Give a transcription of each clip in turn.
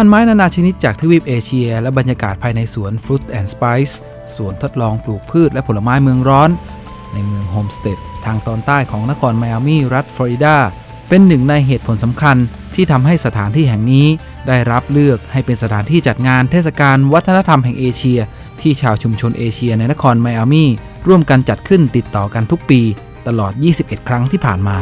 พันไม้นานาชนิดจากทวีปเอเชีย และบรรยากาศภายในสวน Fruit and Spice สวนทดลองปลูกพืชและผลไม้เมืองร้อน ในเมืองโฮมสเตดทางตอนใต้ของนครไมอามีรัฐฟลอริดา เป็นหนึ่งในเหตุผลสำคัญที่ทำให้สถานที่แห่งนี้ได้รับเลือกให้เป็นสถานที่จัดงานเทศกาลวัฒนธรรมแห่งเอเชีย ที่ชาวชุมชนเอเชียในนครไมอามีร่วมกันจัดขึ้นติดต่อกันทุกปี ตลอด 21 ครั้งที่ผ่านมา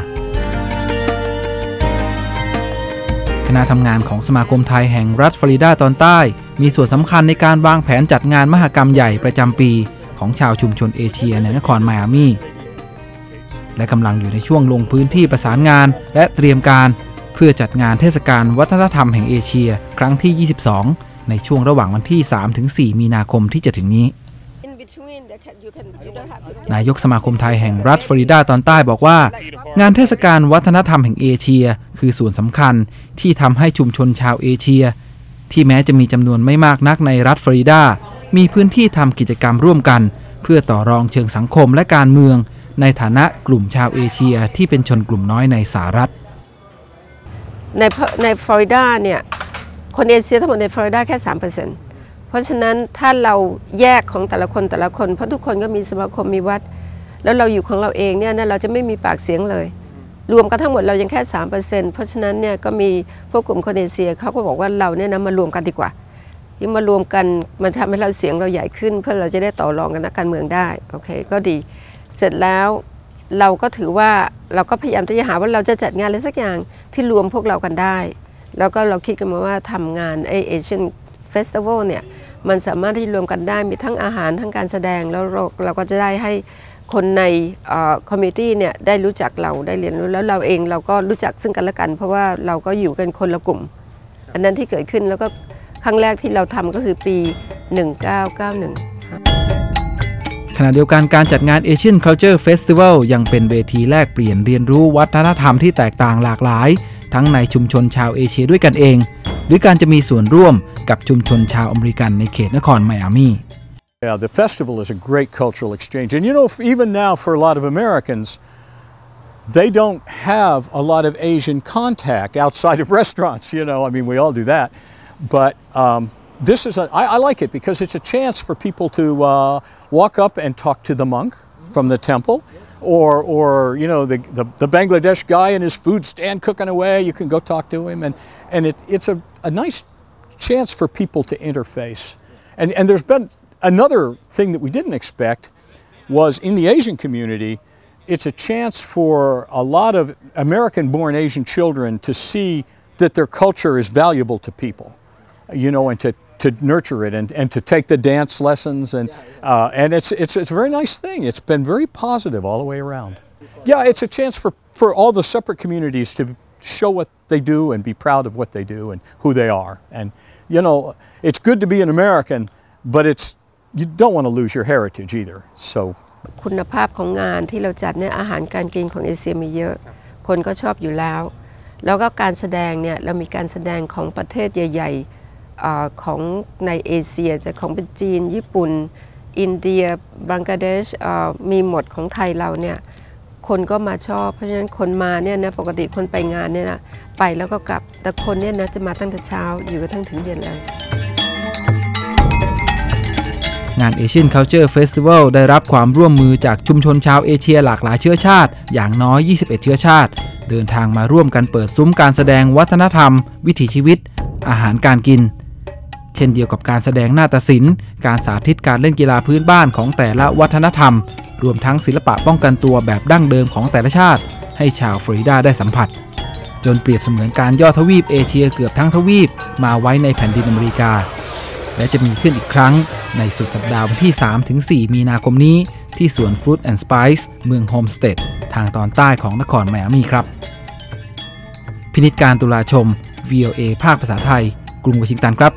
คณะทำงานของสมาคมไทยแห่งรัฐฟลอริดาตอนใต้ มีส่วนสำคัญในการวางแผนจัดงานมหกรรมใหญ่ประจำปีของชาวชุมชนเอเชียในนครไมอามีและกำลังอยู่ในช่วงลงพื้นที่ประสานงานและเตรียมการเพื่อจัดงานเทศกาลวัฒนธรรมแห่งเอเชีย ครั้งที่ 22 ในช่วงระหว่างวันที่ 3-4 มีนาคมที่จะถึงนี้ นายกสมาคมไทยแห่งรัฐฟลอริดาตอนใต้บอกว่า งานเทศกาลวัฒนธรรมแห่งเอเชีย คือส่วนสำคัญที่ทำให้ชุมชนชาวเอเชีย ที่แม้จะมีจำนวนไม่มากนักในรัฐฟลอริดา มีพื้นที่ทำกิจกรรมร่วมกัน เพื่อต่อรองเชิงสังคมและการเมือง ในฐานะกลุ่มชาวเอเชียที่เป็นชนกลุ่มน้อยในสหรัฐ ในในฟลอริดาเนี่ยคนเอเชียทั้งหมดในฟลอริดาแค่3%เเพราะฉะนั้นถ้าเราแยกของแต่ละคนแต่ละคน เพราะทุกคนก็มีสมาคมมีวัด แล้วเราอยู่ของเราเองเนี่ยนะเราจะไม่มีปากเสียงเลย รวมกันทั้งหมดเรายังแค่ 3%เพราะฉะนั้นเนี่ยก็มีพวกกลุ่มคนเอเชียเขาก็บอกว่าเราเนี่ยนะมารวมกันดีกว่ายิ่งมารวมกันมันทำให้เราเสียงเราใหญ่ขึ้น เพื่อเราจะได้ต่อรองกันนักการเมืองได้โอเคก็ดี เสร็จแล้วเราก็ถือว่าเราก็พยายามที่จะหาว่าเราจะจัดงานอะไรสักอย่างที่รวมพวกเรากันได้ แล้วก็เราคิดกันมาว่าทำงานไอเอเชียนเฟสติวัลเนี่ย มันสามารถที่รวมกันได้มีทั้งอาหารทั้งการแสดงแล้วเราเราก็จะได้ให้คนในคอมมิตี้เนี่ยได้รู้จักเราได้เรียนรู้แล้วเราเองเราก็รู้จักซึ่งกันและกัน เพราะว่าเราก็อยู่กันคนละกลุ่ม อันนั้นที่เกิดขึ้นแล้วก็ครั้งแรกที่เราทำก็คือปี 1991 ขณะเดียวกันการจัดงาน Asian Culture Festival ยังเป็นเวทีแลกเปลี่ยนเรียนรู้วัฒนธรรมที่แตกต่างหลากหลาย ทั้งในชุมชนชาวเอเชียด้วยกันเอง หรือการจะมีส่วนร่วมกับชุมชนชาวอเมริกันในเขตนครไมอามี Yeah, the festival is a great cultural exchange. And you know, even now for a lot of Americans, they don't have a lot of Asian contact outside of restaurants. You know, I mean, we all do that. But um, this is, a, I, I like it because it's a chance for people to uh, walk up and talk to the monk from the temple. Or, or you know, the, the, the Bangladesh guy in his food stand cooking away, you can go talk to him. And, and it, it's a, a nice chance for people to interface. And, and there's been another thing that we didn't expect was in the Asian community, it's a chance for a lot of American born Asian children to see that their culture is valuable to people, you know, and to, to nurture it and, and to take the dance lessons. And, uh, and it's, it's, it's a very nice thing. It's been very positive all the way around. Yeah, it's a chance for, for all the separate communities to show what they do and be proud of what they do and who they are. And, you know, it's good to be an American, but it's you don't want to lose your heritage either. So คุณภาพของงานที่เราจัดเนี่ยอาหารการกินของเอเชียมีเยอะ คนก็ชอบอยู่แล้ว แล้วก็การแสดงเนี่ยเรามีการแสดงของประเทศใหญ่ๆ อของในเอเชียจะของเป็นจีน ญี่ปุ่น อินเดียบังกลาเดชมีหมดของไทยเราเนี่ยคนก็มาชอบ เพราะฉะนั้นคนมาเนี่ยนะปกติคนไปงานเนี่ยนะไปแล้วก็กลับแต่คนเนี่ยนะจะมาตั้งแต่เช้าอยู่กระทั่งถึงเย็นเลยงาน Asian Culture Festival ได้รับความร่วมมือจากชุมชนชาวเอเชียหลากหลายเชื้อชาติ อย่างน้อย 21 เชื้อชาติ เดินทางมาร่วมกันเปิดซุ้มการแสดงวัฒนธรรม วิถีชีวิต อาหารการกิน เช่นเดียวกับการแสดงนาฏศิลป์ การสาธิตการเล่นกีฬาพื้นบ้านของแต่ละวัฒนธรรม รวมทั้งศิลปะป้องกันตัวแบบดั้งเดิมของแต่ละชาติ ให้ชาวฟลอริดาได้สัมผัส จนเปรียบเสมือนการย่อทวีปเอเชียเกือบทั้งทวีป มาไว้ในแผ่นดินอเมริกา และจะมีขึ้นอีกครั้งในสุดสัปดาห์วันที่ 3-4 มีนาคมนี้ ที่สวน Fruit and Spice เมืองโฮมสเตดทางตอนใต้ของนครไมอามีครับ พินิจการตุลาชม VOA ภาคภาษาไทย กรุงวอชิงตันครับ